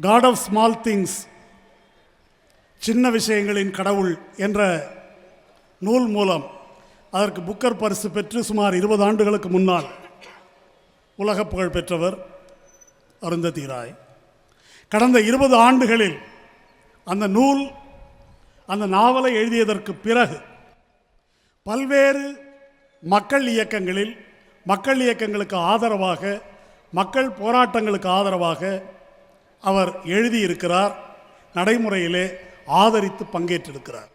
God of small things சின்ன விஷயங்களின் கடவுள் என்ற நூல் மூலம் அதற்கு புக்கர் பரிசு பெற்று சுமார் இருபது ஆண்டுகளுக்கு முன்னால் உலக புகழ் பெற்றவர் அருந்ததி ராய் கடந்த இருபது ஆண்டுகளில் அந்த நூல் அந்த நாவலை எழுதியதற்கு பிறகு பல்வேறு மக்கள் இயக்கங்களில் மக்கள் இயக்கங்களுக்கு ஆதரவாக மக்கள் போராட்டங்களுக்கு ஆதரவாக அவர் எழுதியிருக்கிறார் நடைமுறையிலே ஆதரித்து பங்கேற்றிருக்கிறார்.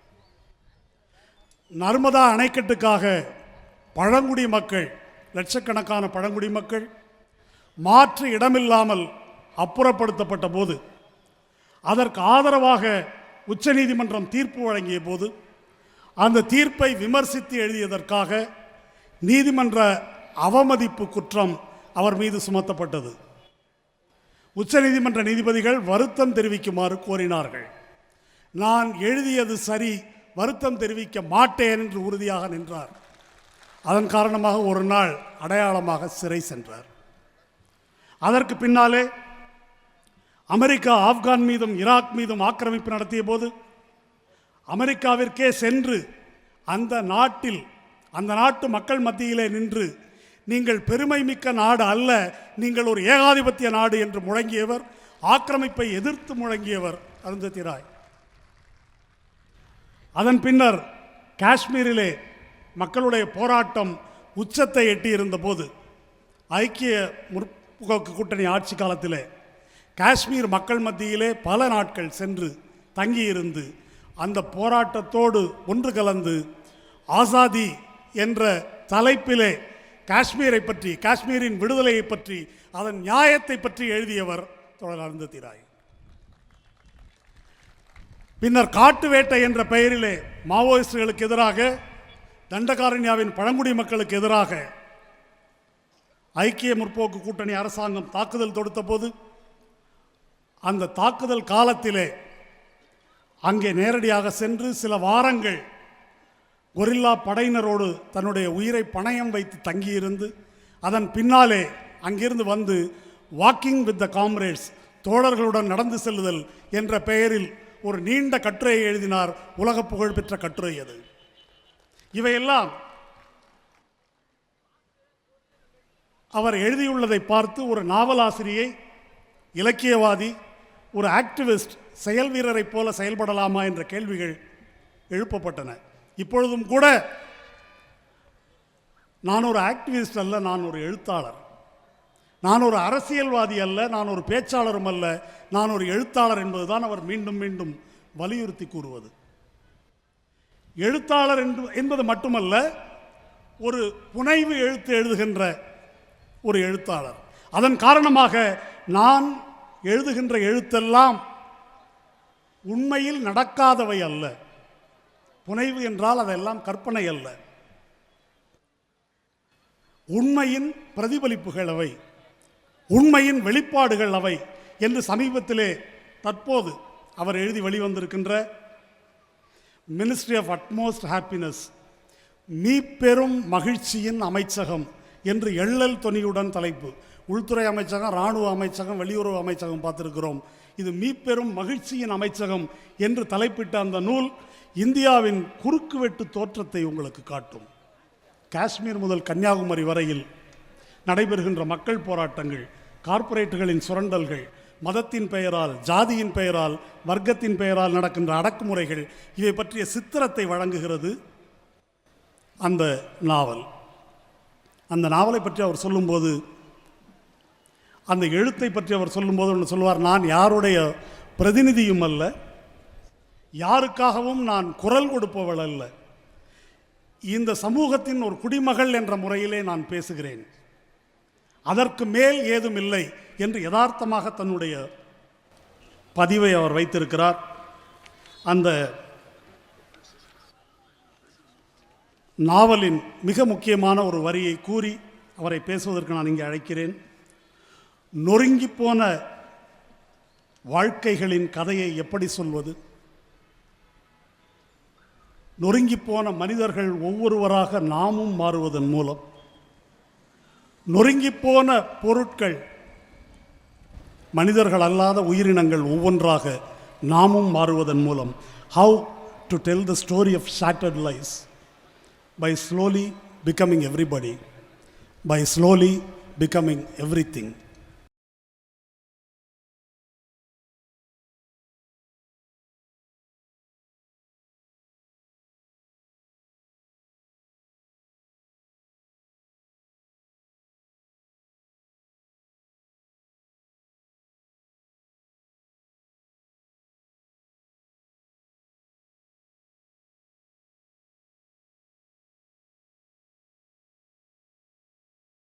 நர்மதா அணைக்கட்டுக்காக பழங்குடி மக்கள் லட்சக்கணக்கான பழங்குடி மக்கள் மாற்று இடமில்லாமல் அப்புறப்படுத்தப்பட்ட போது அதற்கு ஆதரவாக உச்சநீதிமன்றம் தீர்ப்பு வழங்கிய போது அந்த தீர்ப்பை விமர்சித்து எழுதியதற்காக நீதிமன்ற அவமதிப்பு குற்றம் அவர் மீது சுமத்தப்பட்டது. உச்சநீதிமன்ற நீதிபதிகள் வருத்தம் தெரிவிக்குமாறு கோரினார்கள். நான் எழுதியது சரி வருத்தம் தெரிவிக்க மாட்டேன் என்று உறுதியாக நின்றார். அதன் காரணமாக ஒரு நாள் அடையாளமாக சிறை சென்றார். அதற்கு பின்னாலே அமெரிக்கா ஆப்கான் மீதும் ஈராக் மீதும் ஆக்கிரமிப்பு நடத்திய போது அமெரிக்காவிற்கே சென்று அந்த நாட்டில் அந்த நாட்டு மக்கள் மத்தியிலே நின்று நீங்கள் பெருமை மிக்க நாடு அல்ல. நீங்கள் ஒரு ஏகாதிபத்திய நாடு என்று முழங்கியவர் ஆக்கிரமிப்பை எதிர்த்து முழங்கியவர் அருந்ததி ராய். அதன் பின்னர் காஷ்மீரிலே மக்களுடைய போராட்டம் உச்சத்தை எட்டியிருந்த போது ஐக்கிய முற்போக்கு கூட்டணி ஆட்சி காலத்திலே காஷ்மீர் மக்கள் மத்தியிலே பல நாட்கள் சென்று தங்கியிருந்து அந்த போராட்டத்தோடு ஒன்று கலந்து ஆசாதி என்ற தலைப்பிலே காஷ்மீரை பற்றி காஷ்மீரின் விடுதலையை பற்றி அதன் நியாயத்தை பற்றி எழுதியவர் தொடர் அருந்ததி ராய் பின்னர் காட்டு வேட்டை என்ற பெயரிலே மாவோயிஸ்டுகளுக்கு எதிராக தண்டகாரண்யாவின் பழங்குடி மக்களுக்கு எதிராக ஐக்கிய முற்போக்கு கூட்டணி அரசாங்கம் தாக்குதல் தொடுத்த போது அந்த தாக்குதல் காலத்திலே அங்கே நேரடியாக சென்று சில வாரங்கள் கொரில்லா படையினரோடு தன்னுடைய உயிரை பணயம் வைத்து தங்கியிருந்து அதன் பின்னாலே அங்கிருந்து வந்து வாக்கிங் வித் த காம்ரேட்ஸ் தோழர்களுடன் நடந்து செல்லுதல் என்ற பெயரில் ஒரு நீண்ட கட்டுரையை எழுதினார் உலக புகழ்பெற்ற கட்டுரை அது. இவையெல்லாம் அவர் எழுதியுள்ளதை பார்த்து ஒரு நாவலாசிரியை இலக்கியவாதி ஒரு ஆக்டிவிஸ்ட் செயல் வீரரைப் போல செயல்படலாமா என்ற கேள்விகள் எழுப்பப்பட்டன. இப்பொழுதும் கூட நான் ஒரு ஆக்டிவிஸ்ட் அல்ல நான் ஒரு எழுத்தாளர். நான் ஒரு அரசியல்வாதி அல்ல நான் ஒரு பேச்சாளரும் அல்ல நான் ஒரு எழுத்தாளர் என்பதுதான் அவர் மீண்டும் மீண்டும் வலியுறுத்தி கூறுவது. எழுத்தாளர் என்று என்பது மட்டுமல்ல ஒரு புனைவு எழுத்து எழுதுகின்ற ஒரு எழுத்தாளர். அதன் காரணமாக நான் எழுதுகின்ற எழுத்தெல்லாம் உண்மையில் நடக்காதவை அல்ல. புனைவு என்றால் அதெல்லாம் கற்பனை அல்ல. உண்மையின் பிரதிபலிப்புகள் அவை. உண்மையின் வெளிப்பாடுகள் அவை என்று சமீபத்திலே தற்போது அவர் எழுதி வெளிவந்திருக்கின்ற மினிஸ்ட்ரி ஆஃப் அட்மோஸ்ட் ஹாப்பினஸ் மீப்பெரும் மகிழ்ச்சியின் அமைச்சகம் என்று எள்ளல் தொனியுடன் தலைப்பு. உள்துறை அமைச்சகம் இராணுவ அமைச்சகம் வெளியுறவு அமைச்சகம் பார்த்திருக்கிறோம். இது மீப்பெரும் மகிழ்ச்சியின் அமைச்சகம் என்று தலைப்பிட்ட அந்த நூல் இந்தியாவின் குறுக்குவெட்டு தோற்றத்தை உங்களுக்கு காட்டும். காஷ்மீர் முதல் கன்னியாகுமரி வரையில் நடைபெறுகின்ற மக்கள் போராட்டங்கள் கார்ப்பரேட்டுகளின் சுரண்டல்கள் மதத்தின் பெயரால் ஜாதியின் பெயரால் வர்க்கத்தின் பெயரால் நடக்கின்ற அடக்குமுறைகள் இவை பற்றிய சித்திரத்தை வழங்குகிறது அந்த நாவல். அந்த நாவலை பற்றி அவர் சொல்லும்போது அந்த எழுத்தை பற்றி அவர் சொல்லும்போது ஒன்று சொல்லுவார் நான் யாருடைய பிரதிநிதியும் அல்ல யாருக்காகவும் நான் குரல் கொடுப்பவள் அல்ல. இந்த சமூகத்தின் ஒரு குடிமகள் என்ற முறையிலே நான் பேசுகிறேன். அதற்கு மேல் ஏதும் இல்லை என்று யதார்த்தமாக தன்னுடைய பதிவை அவர் வைத்திருக்கிறார். அந்த நாவலின் மிக முக்கியமான ஒரு வரியை கூறி அவரை பேசுவதற்கு நான் இங்கே அழைக்கிறேன். நொறுங்கி போன வாழ்க்கைகளின் கதையை எப்படி சொல்வது? நொறுங்கி போன மனிதர்கள் ஒவ்வொருவராக நாமும் மாறுவதன் மூலம். நொறுங்கி போன பொருட்கள் மனிதர்கள் அல்லாத உயிரினங்கள் ஒவ்வொன்றாக நாமும் மாறுவதன் மூலம். How to tell the story of shattered lives slowly becoming everybody by slowly becoming everything